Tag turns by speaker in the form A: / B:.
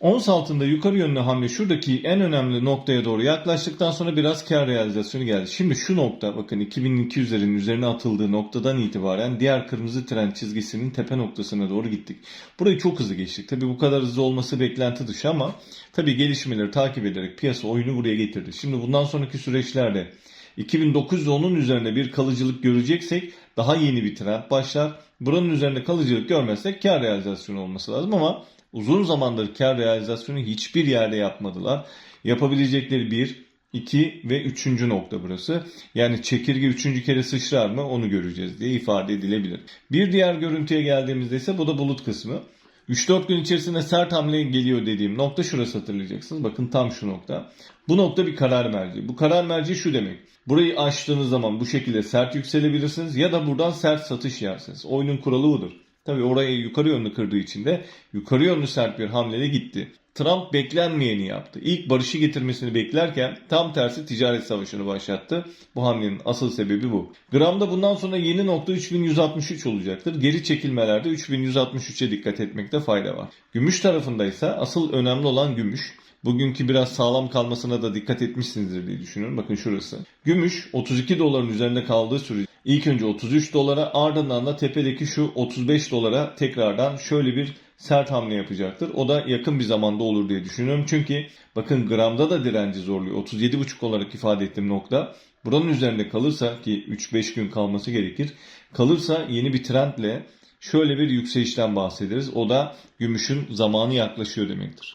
A: Ons altında yukarı yönlü hamle şuradaki en önemli noktaya doğru yaklaştıktan sonra biraz kar realizasyonu geldi. Şimdi şu nokta bakın 2200'lerin üzerine atıldığı noktadan itibaren diğer kırmızı trend çizgisinin tepe noktasına doğru gittik. Burayı çok hızlı geçtik. Tabi bu kadar hızlı olması beklenti dışı ama tabi gelişmeleri takip ederek piyasa oyunu buraya getirdi. Şimdi bundan sonraki süreçlerde 2910'un üzerinde bir kalıcılık göreceksek daha yeni bir trend başlar. Buranın üzerinde kalıcılık görmezsek kar realizasyonu olması lazım ama uzun zamandır kar realizasyonu hiçbir yerde yapmadılar. Yapabilecekleri bir, iki ve üçüncü nokta burası. Yani çekirge üçüncü kere sıçrar mı onu göreceğiz diye ifade edilebilir. Bir diğer görüntüye geldiğimizde ise bu da bulut kısmı. 3-4 gün içerisinde sert hamle geliyor dediğim nokta şurası hatırlayacaksınız. Bakın tam şu nokta. Bu nokta bir karar merci. Bu karar merci şu demek. Burayı aştığınız zaman bu şekilde sert yükselebilirsiniz ya da buradan sert satış yersiniz. Oyunun kuralı budur. Tabi orayı yukarı yönlü kırdığı için de yukarı yönlü sert bir hamleyle gitti. Trump beklenmeyeni yaptı. İlk barışı getirmesini beklerken tam tersi ticaret savaşını başlattı. Bu hamlenin asıl sebebi bu. Gramda bundan sonra yeni nokta 3163 olacaktır. Geri çekilmelerde 3163'e dikkat etmekte fayda var. Gümüş tarafında ise asıl önemli olan gümüş. Bugünkü biraz sağlam kalmasına da dikkat etmişsinizdir diye düşünüyorum. Bakın şurası. Gümüş 32 doların üzerinde kaldığı sürece ilk önce 33 dolara ardından da tepedeki şu 35 dolara tekrardan şöyle bir sert hamle yapacaktır. O da yakın bir zamanda olur diye düşünüyorum. Çünkü bakın gramda da direnci zorluyor. 37,5 olarak ifade ettiğim nokta. Buranın üzerinde kalırsa ki 3-5 gün kalması gerekir. Kalırsa yeni bir trendle şöyle bir yükselişten bahsederiz. O da gümüşün zamanı yaklaşıyor demektir.